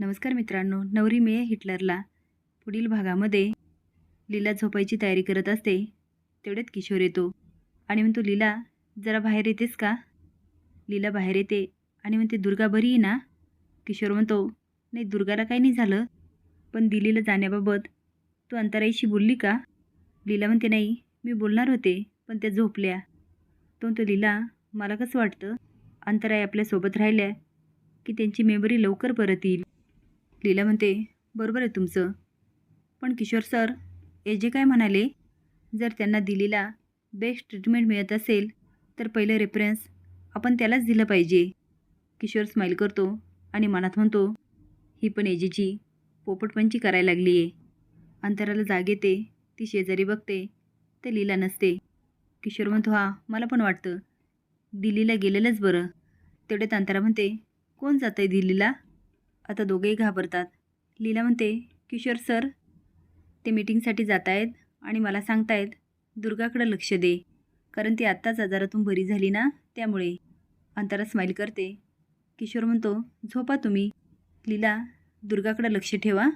नमस्कार मित्रांनो नवरी मे हिटलरला. पुढील भागामध्ये लीला झोपायची तयारी करत असते तेवढ्यात किशोर येतो. आणि म्हणतो लीला जरा बाहेर येतेस का? लीला बाहेर येते. आणि म्हणते दुर्गा बरी आहे ना? किशोर म्हणतो नाही दुर्गाला काही नाही झालं. पण दिल्लीला जाण्याबाबत तू अंतराईशी बोलली का? लीला म्हणते नाही मी बोलणार होते पण त्या झोपल्या. तो म्हणतो लीला मला कसं वाटतं? अंतराई आपल्यासोबत राहिल्या की त्यांची मेमरी लवकर परत येईल. लीला म्हणते बरोबर आहे तुमचं. पण किशोर सर ए जे काय म्हणाले जर त्यांना दिल्लीला बेस्ट ट्रीटमेंट मिळत असेल तर पहिलं रेफरन्स आपण त्यालाच दिलं पाहिजे. किशोर स्माईल करतो आणि मनात म्हणतो ही पण एजेची पोपटपंची करायला लागली आहे. अंतराला जाग येते ती शेजारी बघते तर लीला नसते. किशोर म्हणतो हा मला पण वाटतं. दिल्लीला गेलेलंच बरं. तेवढ्यात अंतरा म्हणते कोण जातं आहे दिल्लीला आता दोघेही घाबरतात. लीला म्हणते किशोर सर ते मीटिंगसाठी जात आहेत आणि मला सांगतायत दुर्गाकडं लक्ष दे. कारण ती आत्ताच आजारातून बरी झाली ना त्यामुळे. अंतरा स्माईल करते. किशोर म्हणतो झोपा तुम्ही. लीला दुर्गाकडं लक्ष ठेवा.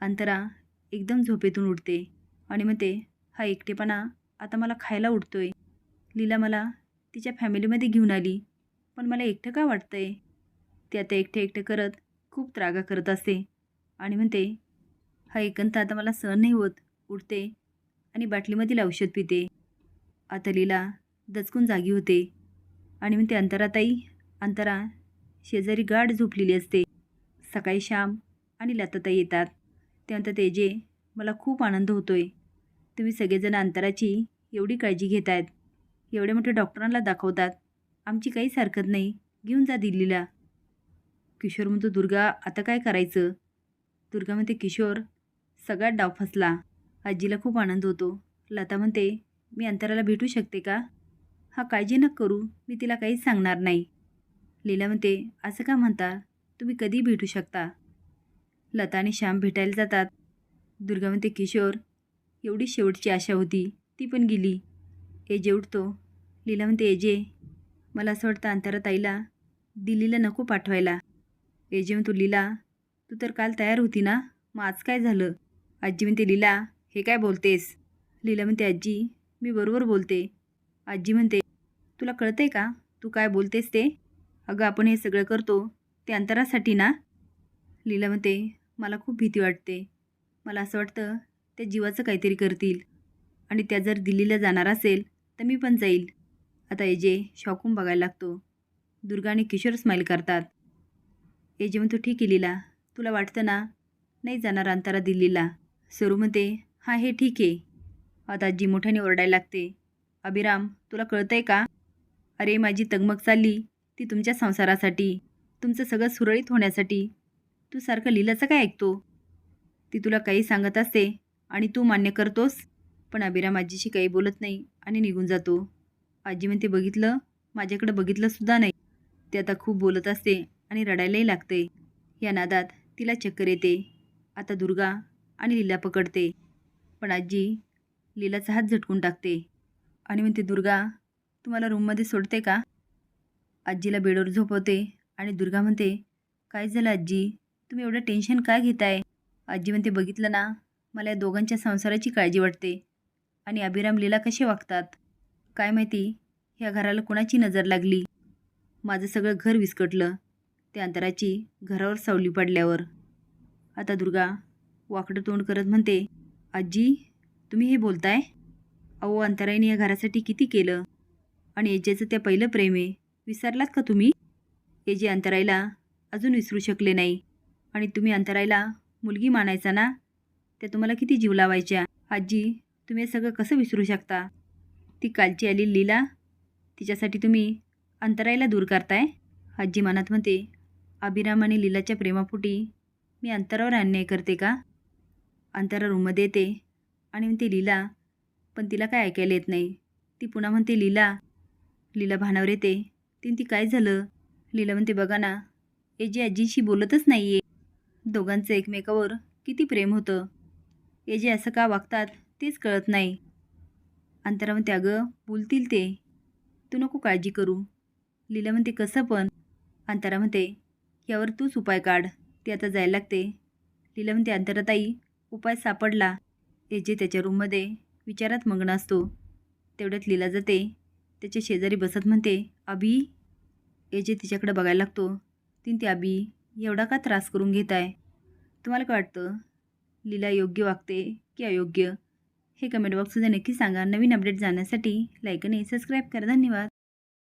अंतरा एकदम झोपेतून उठते आणि म्हणते हा एकटेपणा आता मला खायला उठतोय. लीला मला तिच्या फॅमिलीमध्ये घेऊन आली. पण मला एकटं का वाटतंय? ते आता एकटे एकटं करत खूप त्रागा करत असते आणि म्हणते हा एकंत आता मला सहन नाही होत. उठते आणि बाटलीमधील औषध पिते. आता लीला दचकून जागी होते. आणि म्हणते अंतराताई अंतरा शेजारी गाढ झोपलेली असते. सकाळी श्याम आणि लताताई येतात. ते म्हणतात एजे मला खूप आनंद होतोय. तुम्ही सगळेजण अंतराची एवढी काळजी घेत आहेत एवढे मोठे डॉक्टरांना दाखवतात. आमची काहीच हरकत नाही. घेऊन जा दिल्लीला. किशोर म्हणतो दुर्गा आता काय करायचं? दुर्गा म्हणते किशोर सगळ्यात डाव फसला. आजीला खूप आनंद होतो. लता म्हणते मी अंतराला भेटू शकते का? हा काळजी न करू. मी तिला काहीच सांगणार नाही. लीला म्हणते असं का म्हणता? तुम्ही कधी भेटू शकता. लता आणि श्याम भेटायला जातात. दुर्गा म्हणते किशोर एवढी शेवटची आशा होती. ती पण गेली. एजे उठतो. लीला म्हणते एजे मला असं वाटतं अंतरा ताईला दिल्लीला नको पाठवायला. एजे म्हणतो लीला तू तर काल तयार होती ना? मग आज काय झालं? आजी म्हणते लीला हे काय बोलतेस? लीला म्हणते आजी मी बरोबर बोलते. आजी म्हणते तुला कळतंय का? तू काय बोलतेस ते? अगं आपण हे सगळं करतो ते अंतरासाठी ना? लीला म्हणते मला खूप भीती वाटते. मला असं वाटतं त्या जीवाचं काहीतरी करतील. आणि त्या जर दिल्लीला जाणार असेल तर मी पण जाईल. आता एजे शॉकून बघायला लागतो. दुर्गा आणि किशोर स्माईल करतात. हे जेवण तू ठीक आहे लीला तुला वाटतं ना? नाही जाणार अंतरा दिल्लीला. सरू म्हणते हां हे ठीक आहे. आता आजी मोठ्याने ओरडायला लागते. अभिराम तुला कळतंय का? अरे माझी तगमग चालली. ती तुमच्या संसारासाठी. तुमचं सगळं सुरळीत होण्यासाठी. तू सारखं लीलाचं काय ऐकतो? ती तुला काही सांगत असते आणि तू मान्य करतोस. पण अभिराम आजीशी काही बोलत नाही आणि निघून जातो. आजी म्हणते बघितलं? माझ्याकडे बघितलंसुद्धा नाही. ते आता खूप बोलत असते. आणि रडायलाही लागते. या नादात तिला चक्कर येते. आता दुर्गा आणि लीला पकडते. पण आजी लीलाचा हात झटकून टाकते. आणि म्हणते दुर्गा तुम्हाला रूममध्ये सोडते का? आजीला बेडवर झोपवते आणि दुर्गा म्हणते काय झालं आजी? तुम्ही एवढं टेन्शन काय घेताय? आजी म्हणते बघितलं ना मला या दोघांच्या संसाराची काळजी वाटते. आणि अभिराम लीला कसे वागतात? काय माहिती? ह्या घराला कुणाची नजर लागली? माझं सगळं घर विस्कटलं. त्या अंतराची घरावर सावली पडल्यावर. आता दुर्गा वाकडं तोंड करत म्हणते आजी तुम्ही हे बोलताय? अहो अंतराईने या घरासाठी किती केलं? आणि एजेचं त्या पहिलं प्रेम आहे विसरलात का तुम्ही? एजे अंतरायला अजून विसरू शकले नाही. आणि तुम्ही अंतराईला मुलगी मानायचा ना? त्या तुम्हाला किती जीव लावायच्या? आजी तुम्ही हे सगळं कसं विसरू शकता? ती कालची आली लीला तिच्यासाठी तुम्ही अंतराईला दूर करताय? आजी मनात म्हणते अभिराम आणि लीलाच्या प्रेमापोटी मी अंतरावर अन्याय करते का? अंतरा रूममध्ये येते. आणि म्हणते लीला पण तिला काय ऐकायला येत नाही. ती पुन्हा म्हणते लीला लीला भानावर येते. तीन ती काय झालं? लीला म्हणते बघा ना ए जे आजीशी बोलतच नाही आहे दोघांचं एकमेकावर किती प्रेम होतं. ए जे असं का वागतात तेच कळत नाही. अंतरा म्हणते अगं बोलतील ते. तू नको काळजी करू. लीला म्हणते कसं पण? अंतरा म्हणते यावर तूच उपाय काढ. ती आता जायला लागते. लीला म्हणते अंतराताई उपाय सापडला. एजे त्याच्या रूममध्ये विचारात मग्न असतो तेवढ्यात लीला जाते. त्याच्या शेजारी बसत म्हणते अभि एजे तिच्याकडे बघायला लागतो तीन ते अभि एवढा का त्रास करून घेत आहे तुम्हाला काय वाटतं? लीला योग्य वागते की अयोग्य? हे कमेंट बॉक्समध्ये नक्की सांगा. नवीन अपडेट जाण्यासाठी लाईक आणि सबस्क्राईब करा. धन्यवाद.